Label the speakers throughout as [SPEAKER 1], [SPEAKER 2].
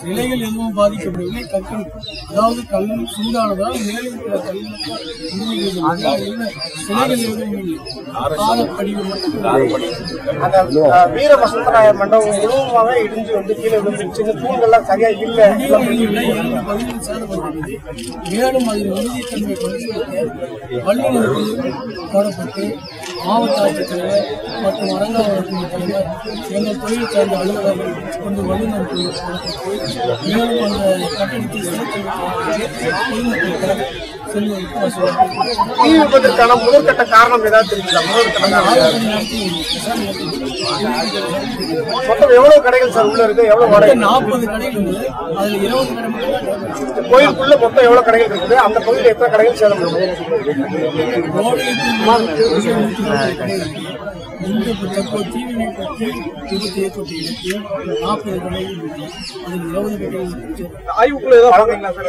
[SPEAKER 1] சிலைகள் எதுவும் பாதிக்கப்படவில்லை. கற்கள் அதாவது கல் சூடானதால் மேலே இருக்கிற கல் சிலைகள் எதுவும் இல்லை. மட்டும்.
[SPEAKER 2] வீர வசந்தராயர் மண்டபம் முழுவதுமாக இடிஞ்சு வந்து கீழே விழுந்துருச்சு. இந்த தூண்கள்லாம் சரியா இல்ல.
[SPEAKER 1] இரண்டு பகுதியில் சேதப்பட்டது மேலும் அதில் உறுதித்தன்மை பரிசீலிக்க வல்லுநர் குழு போடப்பட்டு மாவட்ட ஆட்சித்தலைவர் மற்றும் அரங்காவளத்தின் தலைவர் எங்கள் தொழில் சார்ந்த அலுவலர்கள் கொண்டு வல்லுநர் குழு மேலும் அந்த கட்டடத்தை பொதுமக்கள் செல்வதற்கு
[SPEAKER 2] தீ விபத்திற்கான முதற்கட்ட காரணம் ஏதாவது தெரியுங்களா முதற்கட்ட காரணம் மொத்தம் எவ்வளவு கடைகள் சார் உள்ள இருக்கு? எவ்வளவு வாடகை
[SPEAKER 1] நாற்பது கடைகள் அதில் இருபது கடை
[SPEAKER 2] கோயிலுக்குள்ள மொத்தம் எவ்வளவு கடைகள் இருக்குது? அந்த பகுதியில் எத்தனை கடைகள் சேதம்
[SPEAKER 1] இந்த தற்போது தீவினை பற்றி விபத்து ஏற்பட்ட இடத்தில் நாற்பது கடைகள் இருக்கு. அதில் இருபது கடைகள் இருக்கு.
[SPEAKER 2] ஆய்வுக்குள்ள ஏதாவது வழங்குங்களா சார்?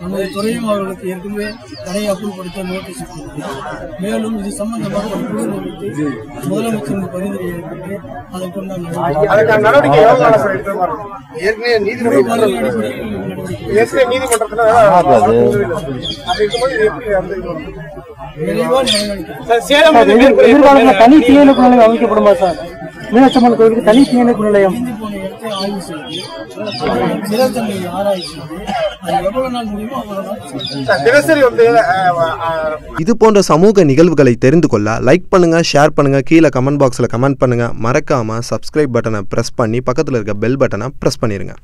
[SPEAKER 1] நமது துறையும் அவர்களுக்கு ஏற்கனவே கடையை அப்புறப்படுத்த நோட்டீஸ். மேலும் இது சம்பந்தமாக ஒரு குழு அமைத்து முதலமைச்சரின் பரிந்துரை ஏற்பட்டு அதற்குண்டான நடவடிக்கை
[SPEAKER 2] ஏற்கனவே ஏற்கனவே நீதிமன்றத்துல
[SPEAKER 3] எதிர்காலத்தில் தனி தீயணைப்பு நிலையம் அமைக்கப்படுமா சார் மீனாட்சம்மன் கோயிலுக்கு தனி தீயணைப்பு நிலையம்
[SPEAKER 1] இடத்தை ஆய்வு செய்து சிறத்தன்மை ஆராய்ச்சி செய்து அது எவ்வளவு நாள் முடியுமோ அவ்வளவு
[SPEAKER 4] இது போன்ற சமூக நிகழ்வுகளை தெரிந்து கொள்ள லைக் பண்ணுங்க ஷேர் பண்ணுங்க கீழே கமெண்ட் பாக்ஸில் கமெண்ட் பண்ணுங்க. மறக்காம சப்ஸ்கிரைப் பட்டனை ப்ரெஸ் பண்ணி பக்கத்தில் இருக்க பெல் பட்டனை ப்ரெஸ் பண்ணிருங்க.